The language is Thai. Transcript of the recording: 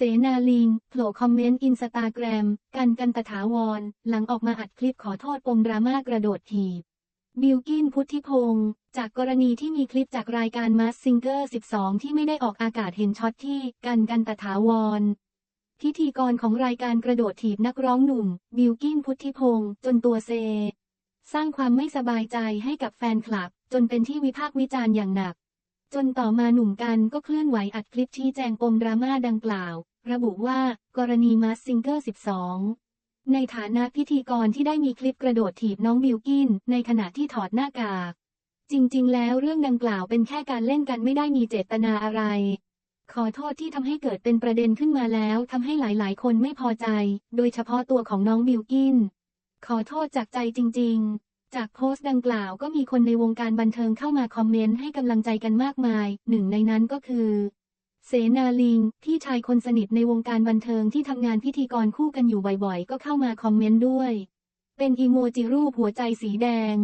เสนาลิงโผล่คอมเมนต์อินสตาแกรม กันกันตถาวร หลังออกมาอัดคลิปขอโทษปมดราม่ากระโดดถีบ บิลกินพุทธิพงศ์จากกรณีที่มีคลิปจากรายการ Mask Singer 12 ที่ไม่ได้ออกอากาศเห็นช็อตที่กันกันตถาวร พิธีกรของรายการกระโดดถีบนักร้องหนุ่ม บิลกินพุทธิพงศ์จนตัวเซ สร้างความไม่สบายใจให้กับแฟนคลับ จนเป็นที่วิพากษ์วิจารณ์อย่างหนัก จนต่อมาหนุ่มกันก็เคลื่อนไหวอัดคลิปชี้แจงปมดราม่าดังกล่าว ระบุว่า กรณีมาสซิงเกอร์ 12 ในฐานะพิธีกรที่ได้มีคลิปกระโดดถีบน้องบิลกิน ในขณะที่ถอดหน้ากาก จริงๆ แล้วเรื่องดังกล่าวเป็นแค่การเล่นกันไม่ได้มีเจตนาอะไร ขอโทษที่ทำให้เกิดเป็นประเด็นขึ้นมาแล้วทำให้หลายๆ คนไม่พอใจ โดยเฉพาะตัวของน้องบิลกิน ขอโทษจากใจจริง ๆ จากโพสต์ดังกล่าวก็มีคนในวงการบันเทิงเข้ามาคอมเมนต์ให้กำลังใจกันมากมาย หนึ่งในนั้นก็คือ เสนาลิงพี่ชายคนสนิทในวงการบันเทิงที่ทำงานพิธีกรคู่กันอยู่บ่อยๆ ก็เข้ามาคอมเมนต์ด้วย เป็นอีโมจิรูปหัวใจสีแดง